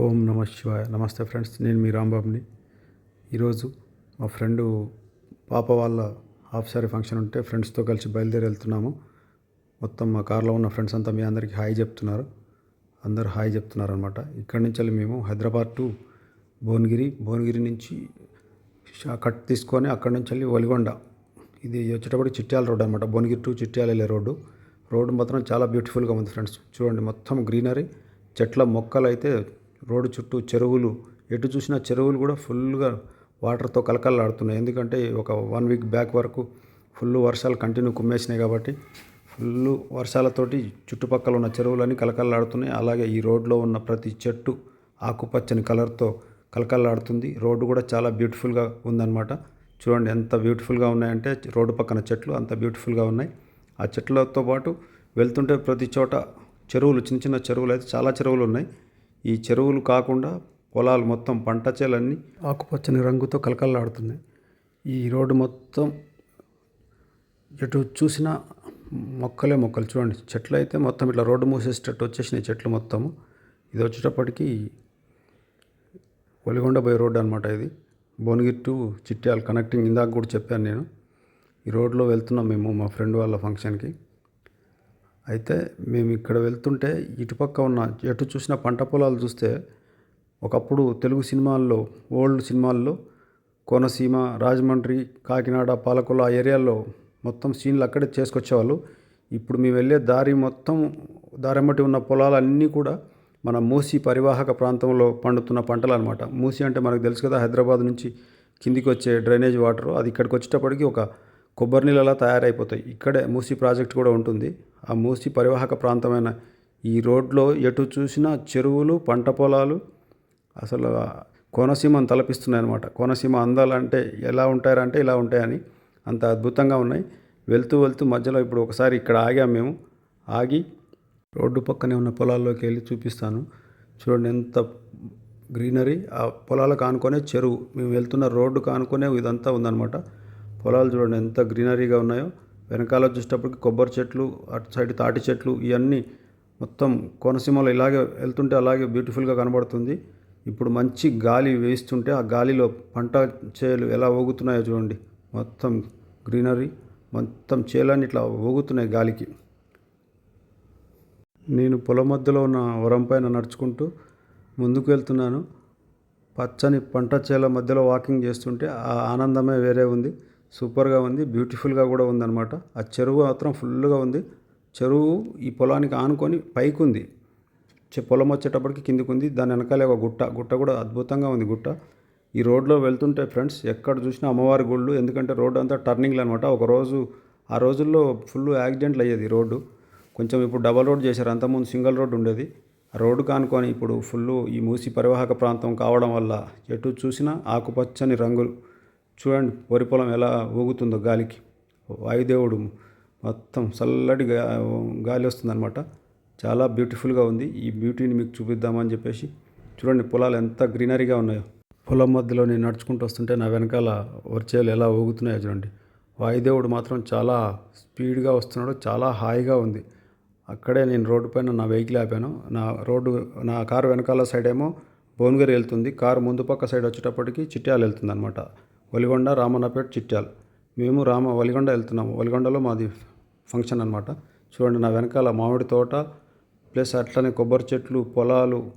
ఓం నమ శివాయ. నమస్తే ఫ్రెండ్స్ నేను మీ రాంబాబుని. ఈరోజు మా ఫ్రెండు పాప వాళ్ళ హాఫ్ సారీ ఫంక్షన్ ఉంటే ఫ్రెండ్స్తో కలిసి బయలుదేరి వెళ్తున్నాము. మొత్తం మా కార్లో ఉన్న ఫ్రెండ్స్ అంతా మీ అందరికీ హాయ్ చెప్తున్నారు. అందరు హాయ్ చెప్తున్నారు అనమాట ఇక్కడి నుంచి వెళ్ళి మేము హైదరాబాద్ టు భువనగిరి. భువనగిరి నుంచి కట్ తీసుకొని అక్కడి నుంచి వెళ్ళి ఒలిగొండ. ఇది వచ్చేటప్పుడు చిట్యాల రోడ్ అనమాట భువనగిరి టు చిట్యాల వెళ్ళే రోడ్డు. రోడ్డు మాత్రం చాలా బ్యూటిఫుల్గా ఉంది ఫ్రెండ్స్. చూడండి మొత్తం గ్రీనరీ. చెట్ల మొక్కలు అయితే రోడ్డు చుట్టూ చెరువులు ఎటు చూసినా చెరువులు కూడా ఫుల్గా వాటర్తో కలకలలాడుతున్నాయి ఎందుకంటే ఒక వన్ వీక్ బ్యాక్ వరకు ఫుల్ వర్షాలు కంటిన్యూ కుమ్మేసినాయి కాబట్టి ఫుల్ వర్షాలతోటి చుట్టుపక్కల ఉన్న చెరువులన్నీ కలకలలాడుతున్నాయి అలాగే ఈ రోడ్లో ఉన్న ప్రతి చెట్టు ఆకుపచ్చని కలర్తో కలకలలాడుతుంది రోడ్డు కూడా చాలా బ్యూటిఫుల్గా ఉందన్నమాట. చూడండి ఎంత బ్యూటిఫుల్గా ఉన్నాయంటే రోడ్డు పక్కన చెట్లు అంత బ్యూటిఫుల్గా ఉన్నాయి. ఆ చెట్లతో పాటు వెళ్తుంటే ప్రతి చోట చెరువులు చిన్న చిన్న చెరువులు అయితే చాలా చెరువులు ఉన్నాయి. ఈ చెరువులు కాకుండా పొలాలు మొత్తం పంట చేలన్నీ ఆకుపచ్చని రంగుతో కలకల్లాడుతున్నాయి. ఈ రోడ్డు మొత్తం ఎటు చూసినా మొక్కలే మొక్కలు. చూడండి చెట్లు అయితే మొత్తం ఇట్లా రోడ్డు మూసేసేటట్టు వచ్చేసినాయి చెట్లు మొత్తము. ఇది వచ్చేటప్పటికి ఒలిగొండ బై రోడ్ అనమాట ఇది. భువనగిరి టు చిట్యాల కనెక్టింగ్ ఇందాక కూడా చెప్పాను నేను. ఈ రోడ్లో వెళ్తున్నాం మేము మా ఫ్రెండ్ వాళ్ళ ఫంక్షన్కి. అయితే మేము ఇక్కడ వెళ్తుంటే ఇటుపక్క ఉన్న ఎటు చూసిన పంట పొలాలు చూస్తే ఒకప్పుడు తెలుగు సినిమాల్లో ఓల్డ్ సినిమాల్లో కోనసీమ రాజమండ్రి కాకినాడ పాలకొల ఆ ఏరియాల్లో మొత్తం సీన్లు అక్కడే చేసుకొచ్చేవాళ్ళు. ఇప్పుడు మేము వెళ్ళే దారి మొత్తం దారెమ్మటి ఉన్న పొలాలన్నీ కూడా మన మూసి పరివాహక ప్రాంతంలో పండుతున్న పంటలు అనమాట మూసి అంటే మనకు తెలుసు కదా హైదరాబాద్ నుంచి కిందికి వచ్చే డ్రైనేజ్ వాటర్. అది ఇక్కడికి వచ్చేటప్పటికి ఒక కొబ్బరి నీళ్ళలా తయారైపోతాయి. ఇక్కడే మూసి ప్రాజెక్ట్ కూడా ఉంటుంది. ఆ మూసి పరివాహక ప్రాంతమైన ఈ రోడ్లో ఎటు చూసినా చెరువులు పంట పొలాలు అసలు కోనసీమను తలపిస్తున్నాయి అనమాట కోనసీమ అందాలంటే ఎలా ఉంటారంటే ఇలా ఉంటాయని అంత అద్భుతంగా ఉన్నాయి. వెళ్తూ వెళ్తూ మధ్యలో ఇప్పుడు ఒకసారి ఇక్కడ ఆగాం మేము. ఆగి రోడ్డు పక్కనే ఉన్న పొలాల్లోకి వెళ్ళి చూపిస్తాను. చూడండి ఎంత గ్రీనరీ. ఆ పొలాలకు ఆనుకొనే చెరువు. మేము వెళ్తున్న రోడ్డు కానుకొనే ఇదంతా ఉందన్నమాట. పొలాలు చూడండి ఎంత గ్రీనరీగా ఉన్నాయో. వెనకాల చూసేటప్పటికి కొబ్బరి చెట్లు అటు సైడ్ తాటి చెట్లు ఇవన్నీ మొత్తం కోనసీమలో ఇలాగే వెళ్తుంటే అలాగే బ్యూటిఫుల్గా కనబడుతుంది. ఇప్పుడు మంచి గాలి వేస్తుంటే ఆ గాలిలో పంట చేలు ఎలా ఊగుతున్నాయో చూడండి. మొత్తం గ్రీనరీ మొత్తం చేలన్నీ ఇట్లా ఊగుతున్నాయి గాలికి. నేను పొలం మధ్యలో ఉన్న వరం పైన నడుచుకుంటూ ముందుకు వెళ్తున్నాను. పచ్చని పంట చేల మధ్యలో వాకింగ్ చేస్తుంటే ఆ ఆనందమే వేరే ఉంది. సూపర్గా ఉంది బ్యూటిఫుల్గా కూడా ఉందన్నమాట. ఆ చెరువు మాత్రం ఫుల్గా ఉంది. చెరువు ఈ పొలానికి ఆనుకొని పైకి ఉంది చె- పొలం వచ్చేటప్పటికి కిందికి ఉంది దాని వెనకాలే ఒక గుట్ట. గుట్ట కూడా అద్భుతంగా ఉంది గుట్ట. ఈ రోడ్లో వెళ్తుంటే ఫ్రెండ్స్ ఎక్కడ చూసినా అమ్మవారి గుళ్ళు. ఎందుకంటే రోడ్డు అంతా టర్నింగ్లు అనమాట ఒక రోజు ఆ రోజుల్లో ఫుల్ యాక్సిడెంట్లు అయ్యేది రోడ్డు. కొంచెం ఇప్పుడు డబల్ రోడ్ చేశారు. అంతకుముందు సింగిల్ రోడ్ ఉండేది. ఆ రోడ్డు కానుకొని ఇప్పుడు ఫుల్ ఈ మూసి పరివాహక ప్రాంతం కావడం వల్ల ఎటు చూసినా ఆకుపచ్చని రంగులు. చూడండి వరి పొలం ఎలా ఊగుతుందో గాలికి. వాయుదేవుడు మొత్తం చల్లటి గాలి వస్తుందన్నమాట. చాలా బ్యూటిఫుల్గా ఉంది. ఈ బ్యూటీని మీకు చూపిద్దామని చెప్పేసి. చూడండి పొలాలు ఎంత గ్రీనరీగా ఉన్నాయో. పొలం మధ్యలో నేను నడుచుకుంటూ వస్తుంటే నా వెనకాల వర్చేలు ఎలా ఊగుతున్నాయో చూడండి. వాయుదేవుడు మాత్రం చాలా స్పీడ్గా వస్తున్నాడు. చాలా హాయిగా ఉంది. అక్కడే నేను రోడ్డు పైన నా వెహికల్ ఆపాను. నా రోడ్డు నా కారు వెనకాల సైడ్ ఏమో భువనగిరి వెళ్తుంది. కారు ముందు పక్క సైడ్ వచ్చేటప్పటికి చిట్యాలు వెళ్తుంది అనమాట వలిగొండ రామన్నపేట చిట్యాల్. మేము రామ వలిగొండ వెళ్తున్నాము. వలిగొండలో మాది ఫంక్షన్ అనమాట చూడండి నా వెనకాల మామిడి తోట ప్లస్ అట్లనే కొబ్బరి చెట్లు పొలాలు.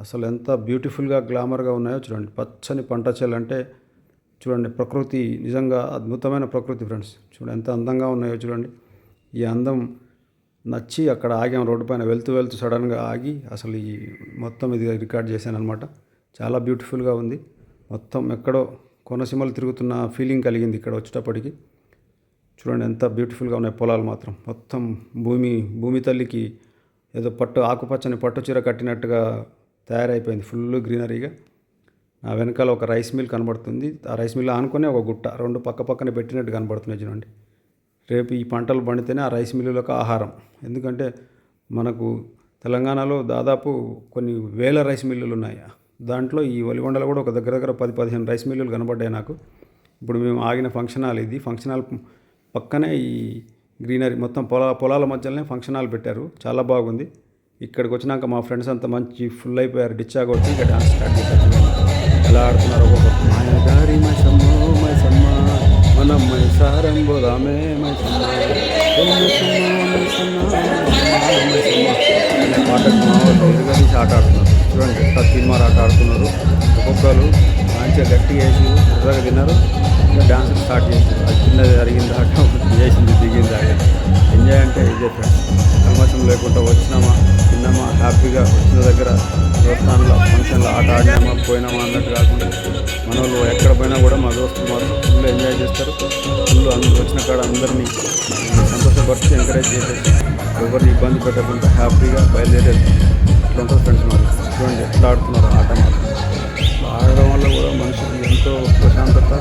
అసలు ఎంత బ్యూటిఫుల్గా గ్లామర్గా ఉన్నాయో చూడండి. పచ్చని పంట చేలు చూడండి ప్రకృతి నిజంగా అద్భుతమైన ప్రకృతి ఫ్రెండ్స్. చూడండి ఎంత అందంగా ఉన్నాయో చూడండి. ఈ అందం నచ్చి అక్కడ ఆగాం రోడ్డు పైన. వెళ్తూ వెళ్తూ సడన్గా ఆగి అసలు ఈ మొత్తం ఇది రికార్డ్ చేశాను అనమాట చాలా బ్యూటిఫుల్గా ఉంది. మొత్తం ఎక్కడో కోనసీమలు తిరుగుతున్న ఫీలింగ్ కలిగింది ఇక్కడ వచ్చేటప్పటికి. చూడండి ఎంత బ్యూటిఫుల్గా ఉన్నాయి పొలాలు మాత్రం. మొత్తం భూమి భూమి తల్లికి ఏదో పట్టు ఆకుపచ్చని పట్టు చీర కట్టినట్టుగా తయారైపోయింది. ఫుల్ గ్రీనరీగా. నా వెనకాల ఒక రైస్ మిల్ కనబడుతుంది. ఆ రైస్ మిల్ ఆనుకొని ఒక గుట్ట రెండు పక్క పక్కన పెట్టినట్టు కనబడుతున్నాయి చూడండి. రేపు ఈ పంటలు పండితేనే ఆ రైస్ మిల్లులకు ఆహారం. ఎందుకంటే మనకు తెలంగాణలో దాదాపు కొన్ని వేల రైస్ మిల్లులు ఉన్నాయి. దాంట్లో ఈ ఒలిగొండలో కూడా ఒక దగ్గర దగ్గర పది పదిహేను రైస్ మిల్లులు కనబడ్డాయి నాకు. ఇప్పుడు మేము ఆగిన ఫంక్షన్ హాల్ ఇది. ఫంక్షన్ హాల్ పక్కనే ఈ గ్రీనరీ మొత్తం పొలా పొలాల మధ్యలోనే ఫంక్షన్ హాల్ పెట్టారు. చాలా బాగుంది. ఇక్కడికి వచ్చినాక మా ఫ్రెండ్స్ అంతా మంచి ఫుల్ అయిపోయారు. డిచ్చా కొట్టి ఇంకా డాన్స్ స్టార్ట్ చేశారు. ఎలా ఆడుతున్నారు ఒక్కొక్క మాయదారి మైసమ్మ మైసమ్మ మనం మైసారం మైసమ్మ మైసమ్మ, మైసమ్మ, మైసమ్మ, మైసమ్మ. మా ఆట ఆడుతున్నారు చూడండి ఎట్లా తీన్మార్ ఆట ఆడుతున్నారు ఒక్కొక్కరు మంచిగా గట్టిగా వేసి ఎర్రగా తిన్నారు ఇంకా డాన్స్ స్టార్ట్ చేశారు అది చిన్నది జరిగింది ఆట చేసింది దిగింది ఆట ఎంజాయ్ అంటే ఇదే ఫ్రెండ్స్ కల్మషం లేకుండా వచ్చినామా తిన్నామా హ్యాపీగా వచ్చిన దగ్గర దోస్తాన్లో ఫంక్షన్లో ఆట ఆడినామా పోయినామా అన్నట్టు కాకుండా మన వాళ్ళు ఎక్కడ పోయినా కూడా మా దోస్తులు మాత్రం ఫుల్ ఎంజాయ్ చేస్తారు ఫుల్ అందరూ వచ్చిన కాడ అందరినీ సంతోషపరిచి ఎంకరేజ్ చేసేసి ఎవరిని ఇబ్బంది పెట్టకుండా హ్యాపీగా బయలుదేరేది ఇట్లా ఉంటుంది ఫ్రెండ్స్ మరి చూడండి ఎట్లా ఆడుతున్నారు ఆట ఆడడం వల్ల కూడా మనిషికి ఎంతో ప్రశాంతత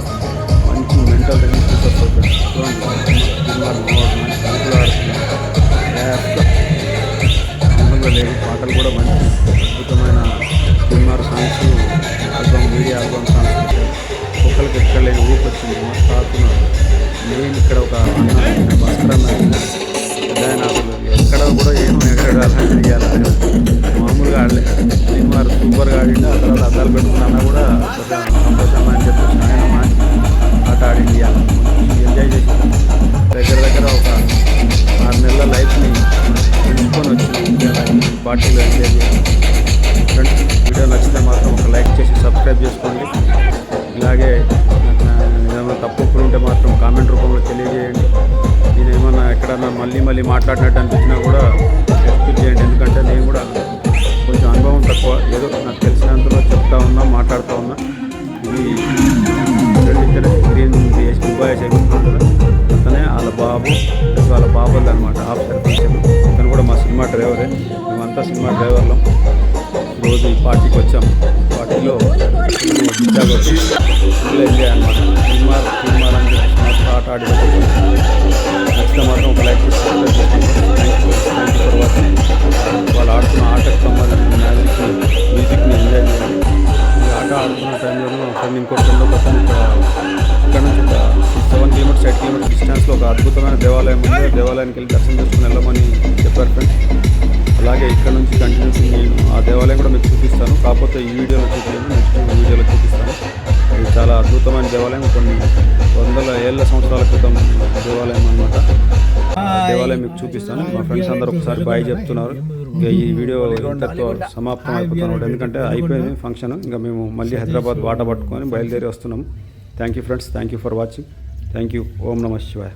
మంచి మెంటల్ రిలీఫ్ వస్తుంది చూడండి సినిమాలు ఆడుతున్నారు. లేదు పాటలు కూడా మంచి అద్భుతమైన సినిమాలు songs album media album songs పెట్టారు. ఎక్కడ లేని ఊపి వచ్చింది. మస్తు ఆడుతున్నారు. నేను ఇక్కడ ఒక అన్న భాస్కర్ అన్న ఎక్కడ మామూలుగా ఆడలే. సినిమా సూపర్గా ఆడిండు. ఆ తర్వాత అద్దాలు పెట్టుకున్నా కూడా సంతోషంగా అని చెప్పేసి ఆయన మంచి ఆట ఆడింది ఇవాళ. ఎంజాయ్ చేసి దగ్గర దగ్గర ఒక ఆరు నెలల లైఫ్ని ఎంచుకొని వచ్చింది. పార్టీలో ఎంజాయ్ చేసి ఫ్రెండ్స్ వీడియో నచ్చితే మాత్రం ఒక లైక్ చేసి సబ్స్క్రైబ్ చేసుకోండి. ఇలాగే ఏమైనా తప్పులు ఉంటే మాత్రం కామెంట్ రూపంలో తెలియజేయండి. నేను ఏమన్నా ఎక్కడన్నా మళ్ళీ మళ్ళీ మాట్లాడినట్టు అనిపించినా కూడా చేయండి. ఎందుకంటే నేను కూడా కొంచెం అనుభవం తక్కువ. ఏదో నాకు తెలిసినంతలో చెప్తా ఉన్నా మాట్లాడుతూ ఉన్నా. ఇది రెండు ఇక్కడ గ్రీన్ దుబాయ్ ఎగురుతున్నాడు కదా. అతనే వాళ్ళ బాబు వాళ్ళ బాబుది అనమాట ఆఫీసర్ ఫంక్షన్ అతను కూడా మా సినిమా డ్రైవరే. మేమంతా సినిమా డ్రైవర్లం. రోజు ఈ పార్టీకి వచ్చాం. పార్టీలో పిచ్చా కొట్టి ఫుల్ ఎంజాయ్ అనమాట సినిమా సినిమా అని ఆట ఆడి నచ్చితే మాత్రం ఒక లైఫ్ దేవాలయానికి వెళ్ళి దర్శనం చేసుకుని వెళ్ళమని చెప్పారు ఫ్రెండ్స్ అలాగే ఇక్కడ నుంచి కంటిన్యూస్ నేను ఆ దేవాలయం కూడా మీకు చూపిస్తాను. కాకపోతే ఈ వీడియోలో చూపించాను. నెక్స్ట్ వీడియోలో చూపిస్తాను. ఇది చాలా అద్భుతమైన దేవాలయం. కొన్ని వందల ఏళ్ళ సంవత్సరాల క్రితం దేవాలయం అనమాట దేవాలయం మీకు చూపిస్తాను. మా ఫ్రెండ్స్ అందరూ ఒకసారి బాయ్ చెప్తున్నారు. ఇక ఈ వీడియో ఇంతతో సమాప్తం అయిపోతున్నాడు ఎందుకంటే అయిపోయింది ఫంక్షన్ ఇంకా మేము మళ్ళీ హైదరాబాద్ వాట పట్టుకొని బయలుదేరి వస్తున్నాము. Thank you friends thank you for watching thank you ఓం నమ శివాయ.